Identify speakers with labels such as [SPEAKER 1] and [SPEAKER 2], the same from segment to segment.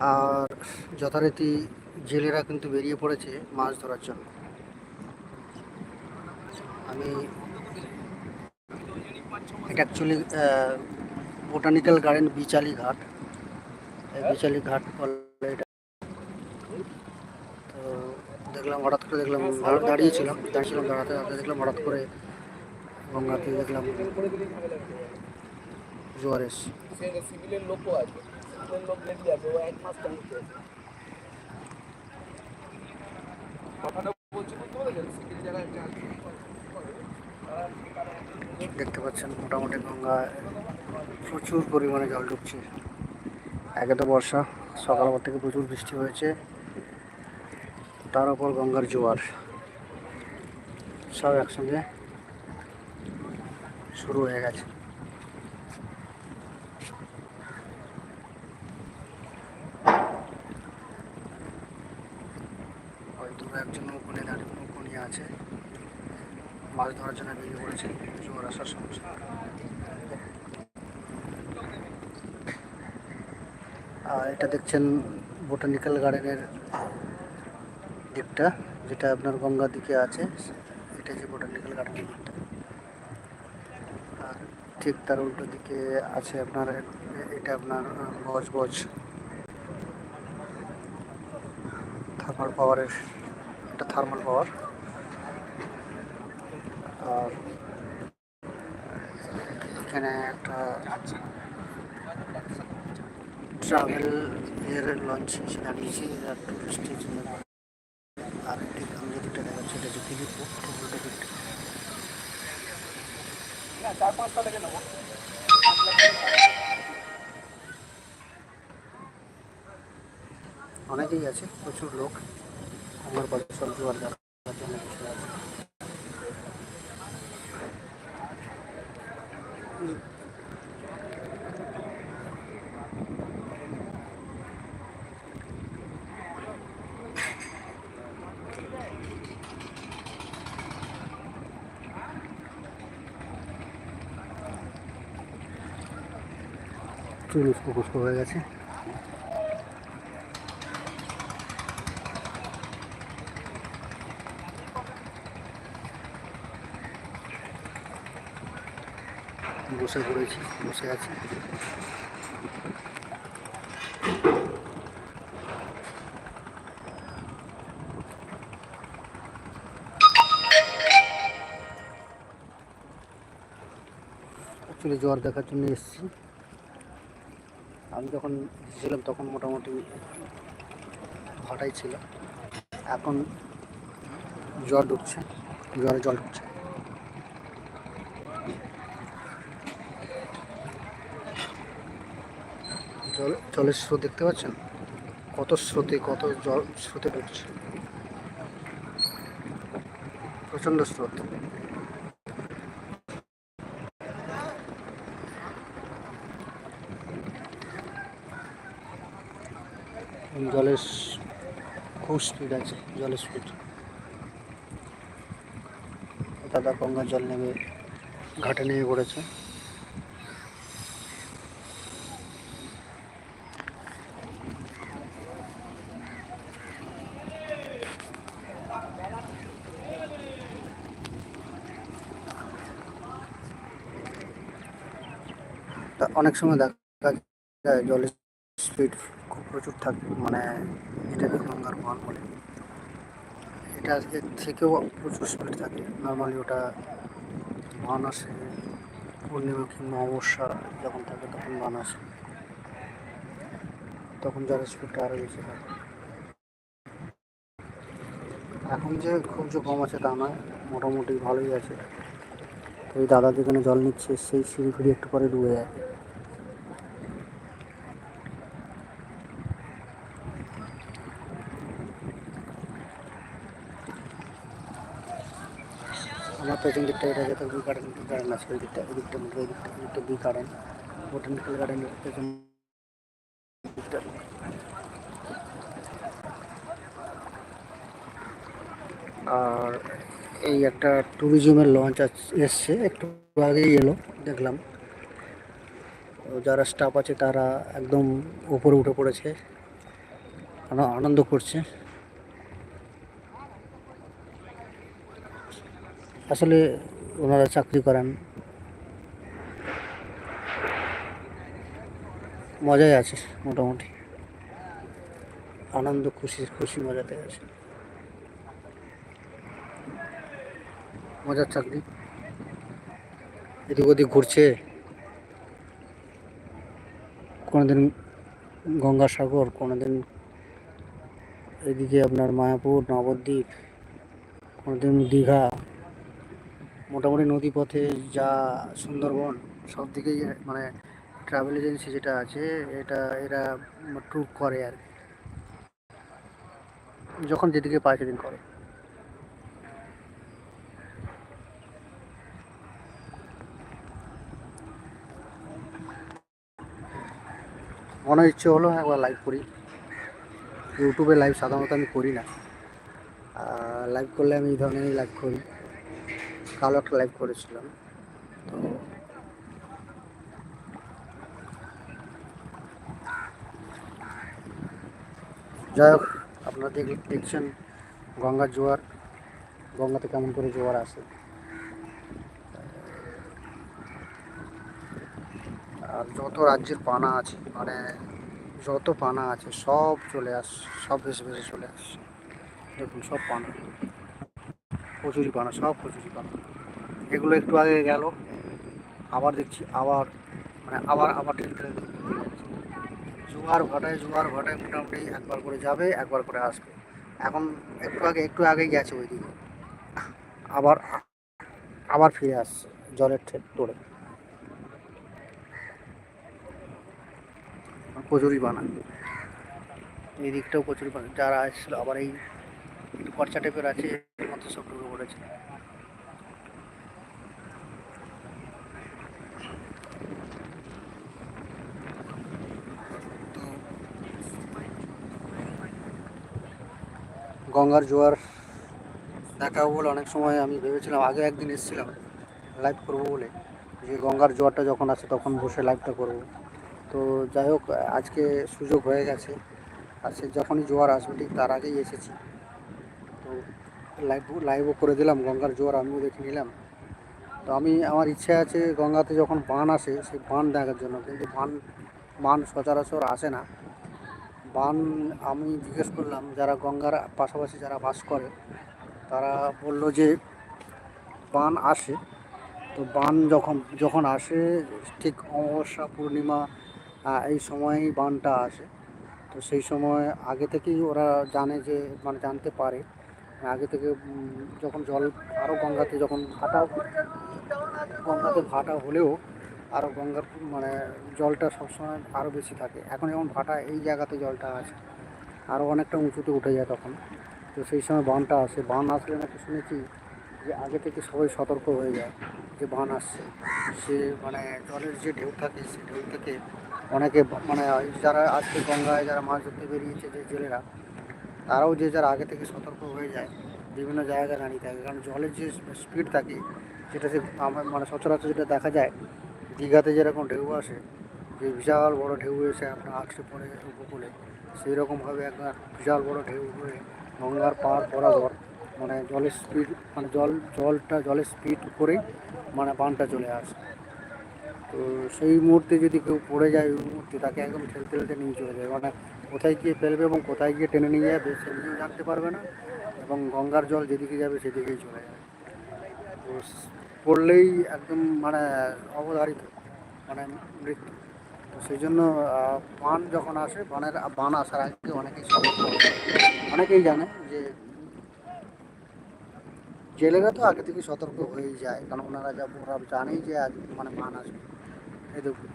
[SPEAKER 1] আর যথারীতি জেলেরা কিন্তু বেরিয়ে পড়েছে মাছ ধরার জন্য। আমি এটা অ্যাকচুয়ালি বোটানিক্যাল গার্ডেন বিচালি ঘাট। বিচালি ঘাট বলে এটা। তো দেখলাম, হঠাৎ করে দেখলাম দাঁড়- দাঁড়িয়েছিলাম দাঁড়িয়েছিলাম দাঁড়াতে দাঁড়াতে দেখলাম হঠাৎ করে গঙ্গাতে দেখলাম জোয়ার এসছে।
[SPEAKER 2] লোকও আছে।
[SPEAKER 1] দেখতে পাচ্ছেন, মোটামুটি গঙ্গায় প্রচুর পরিমাণে জল ঢুকছে। একে তো বর্ষা সকালবেলা থেকে প্রচুর বৃষ্টি হয়েছে। তার উপর গঙ্গার জোয়ার। সব একসঙ্গে শুরু হয়ে গেছে। ওই একজন নৌকো নিয়ে দাঁড়িয়ে নৌকো নিয়ে আছে। মাছ ধরার জন্য বেরিয়ে পড়েছে, জোয়ার আসার সমস্যা আর এটা দেখছেন বোটানিক্যাল গার্ডেনের দিকটা, যেটা আপনার গঙ্গার দিকে আছে। এটা যে বোটানিক্যাল গার্ডেনের দিকটা। আর ঠিক তার উল্টো দিকে আছে আপনার, এটা আপনার বজ বজ থার্মাল পাওয়ারের এটা থার্মাল পাওয়ার আর এখানে একটা ট্রাভেল এর লঞ্চ এসে দাঁড়িয়েছে টুরিস্টের জন্য আর ঠিক আমি যেদিকটা দেখাচ্ছি এটা যে দিকটা
[SPEAKER 2] চার পাঁচটা নেব।
[SPEAKER 1] অনেকেই আছে, প্রচুর লোক। আমার বাড়ি সব দেখার জন্য বসে আছে? চুল উস্কো খুস্কো হয়ে গেছে। বসে পড়েছি, বসে আছি। অ্যাকচুয়ালি জ্বর দেখার জন্য এসেছি। আমি যখন ছিলাম তখন মোটামুটি ভাটাই ছিল। এখন জ্বর ঢুকছে, জ্বরে জল ঢুকছে। জল জলের স্রোত দেখতে পাচ্ছেন? কত স্রোতে, কত জল স্রোতে ঢুকছে। প্রচণ্ড স্রোত। জলের খুব স্পিড আছে, জলের স্পিড দাদা গঙ্গার জল নেমে ঘাটে নেমে পড়েছে। অনেক সময় দেখা যায় জলের স্পিড খুব প্রচুর থাকে মানে এটাকে গঙ্গার বল বলে। এটা এর থেকেও প্রচুর স্পিড থাকে। নর্মালি ওটা বান আসে, পূর্ণিমা কিংবা অমাবস্যা যখন থাকে তখন বান আসে। তখন জলের স্পিডটা আরও বেশি থাকে এখন যে খুব যে কম আছে তা নয়, মোটামুটি ভালোই আছে। তো এই দাদা যেখানে জল নিচ্ছে, সেই সিঁড়ি ফিড়ি একটু পরে ডুবে যায় আমার পেছন দিকটা এটা যেটা বি গার্ডেন বি গার্ডেন আছে, ওই দিকটা, ওই দিকটার মধ্যে, ওই দিকটা ওই দিকটা বি গার্ডেন বোটানিক্যাল গার্ডেনের পেছন দিকটা। আর এই একটা ট্যুরিজমের লঞ্চ এসছে, একটু আগেই এলো, দেখলাম। যারা স্টাফ আছে তারা একদম উপরে উঠে পড়েছে আন- আনন্দ করছে। আসলে ওনারা চাকরি করেন। মজাই আছে, মোটামুটি। আনন্দ, খুশি খুশি মজাতে আছে। মজার চাকরি। এদিক ওদিক ঘুরছে। কোনোদিন গঙ্গাসাগর, কোনোদিন এদিকে আপনার মায়াপুর, নবদ্বীপ, কোনোদিন দীঘা। মোটামুটি নদীপথে যা সুন্দরবন, সব দিকেই মানে ট্রাভেল এজেন্সি যেটা আছে, এটা, এরা ট্যুর করে আর। যখন যেদিকে পায় সেদিন করে। মনে ইচ্ছে হলো একবার লাইভ করি। ইউটিউবে লাইভ সাধারণত আমি করি না। লাইভ করলে আমি এই ধরনেরই লাইভ করি। কালো একটা লাইভ করেছিলাম। তো যাই হোক, আপনারা দেখ- দেখছেন গঙ্গার জোয়ার। গঙ্গাতে কেমন করে জোয়ার আসে আর যত রাজ্যের পানা আছে মানে যত পানা আছে, সব চলে আস সব ভেসে ভেসে চলে আসছে। দেখুন, সব পানা। কচুরি পানা, সব কচুরি পানা। এগুলো একটু আগে গেল, আবার দেখছি, আবার মানে আবার আবার যাচ্ছে। জোয়ার ভাটায় জোয়ার ভাটায় মোটামুটি একবার করে যাবে, একবার করে আসবে। এখন একটু আগে, একটু আগেই গেছে ওই দিকে আবার আবার ফিরে আসছে জলের তোড়ে কচুরি বানা এই দিকটাও কচুরি বানা যারা আসছিল আবার এই খরচা টাইপের আছে মধ্যে সব গঙ্গার জোয়ার দেখাবো বলে অনেক সময় আমি ভেবেছিলাম, আগে একদিন এসেছিলাম লাইভ করব বলে। যে গঙ্গার জোয়ারটা যখন আসে তখন বসে লাইভটা করব। তো যাই হোক, আজকে সুযোগ হয়ে গেছে। আর সে যখনই জোয়ার আসবে, ঠিক তার আগেই এসেছি। তো লাইভ লাইভও করে দিলাম, গঙ্গার জোয়ার আমিও দেখে নিলাম। তো আমি, আমার ইচ্ছে আছে গঙ্গাতে যখন বান আসে, সেই বান দেখার জন্য, কিন্তু বান বান সচরাচর আসে না। বান আমি জিজ্ঞেস করলাম, যারা গঙ্গার পাশাপাশি যারা বাস করে, তারা বলল যে বান আসে। তো বান যখন যখন আসে, ঠিক অমাবস্যা, পূর্ণিমা এই সময়েই বানটা আসে। তো সেই সময় আগে থেকেই ওরা জানে যে মানে জানতে পারে। আগে থেকে যখন জল আরও গঙ্গাতে যখন ভাটা, গঙ্গাতে ভাটা হলেও আরও গঙ্গার মানে জলটা সবসময় আরও বেশি থাকে। এখন যেমন ভাটা, এই জায়গাতে জলটা আছে। আরও অনেকটা উঁচুতে উঠে যায় তখন। তো সেই সময় বানটা আসে। বান আসলে নাকি শুনেছি যে আগে থেকে সবাই সতর্ক হয়ে যায় যে বান আসছে। সে মানে জলের যে ঢেউ থাকে, সে ঢেউ থেকে অনেকে মানে যারা আজকে গঙ্গায়, যারা মাছ ধরতে বেরিয়েছে, যে জেলেরা তারাও যে যার আগে থেকে সতর্ক হয়ে যায়, বিভিন্ন জায়গায় দাঁড়িয়ে থাকে। কারণ জলের যে স্পিড থাকে যেটা সে আমার মানে সচরাচর যেটা দেখা যায়, দীঘাতে যেরকম ঢেউ আসে, যে বিশাল বড় ঢেউ এসে আপনার আটকে পড়ে উপকূলে সেই রকমভাবে একটা বিশাল বড় ঢেউ হয়ে গঙ্গার পাড় বরাবর মানে জলের স্পিড মানে জল, জলটা, জলের স্পিড করেই মানে বানটা চলে আসে। তো সেই মুহূর্তে যদি কেউ পড়ে যায়, ওই মুহূর্তে তাকে একদম ঠেলতে ঠেলতে নিয়ে চলে যায়। মানে কোথায় গিয়ে ফেলবে এবং কোথায় গিয়ে টেনে নিয়ে যাবে সে নিজেও জানতে পারবে না এবং গঙ্গার জল যেদিকে যাবে সেদিকেই চলে যাবে। তো পড়লেই একদম মানে অবধারিত মানে মৃত্যু। তো সেই জন্য বান যখন আসে বানের বান আসার আগে অনেকেই অনেকেই জানে যে জেলেরা তো আগে থেকে সতর্ক হয়েই যায়, কারণ ওনারা যা ওরা জানেই যে আজ মানে বান আসবে। এই দেখুন,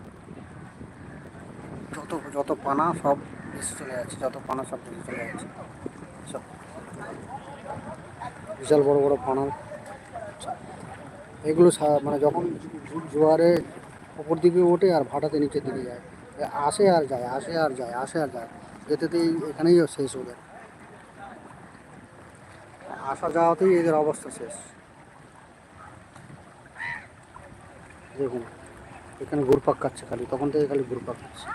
[SPEAKER 1] যত যত পানা সব ভেসে চলে যাচ্ছে, যত পানা সব চলে যাচ্ছে। সব। বিশাল বড় বড় পানা। এগুলো মানে যখন জোয়ারে ওপর দিকে ওঠে আর ভাটাতে নিচের দিকে যায়। আসে আর যায়, আসে আর যায়, আসে আর যায়। যেতেতেই এখানেই শেষ ওদের। আসা যাওয়াতেই এদের অবস্থা শেষ। দেখুন, এখানে ঘুরপাক কাটছে খালি, তখন থেকে খালি ঘুরপাক কাটছে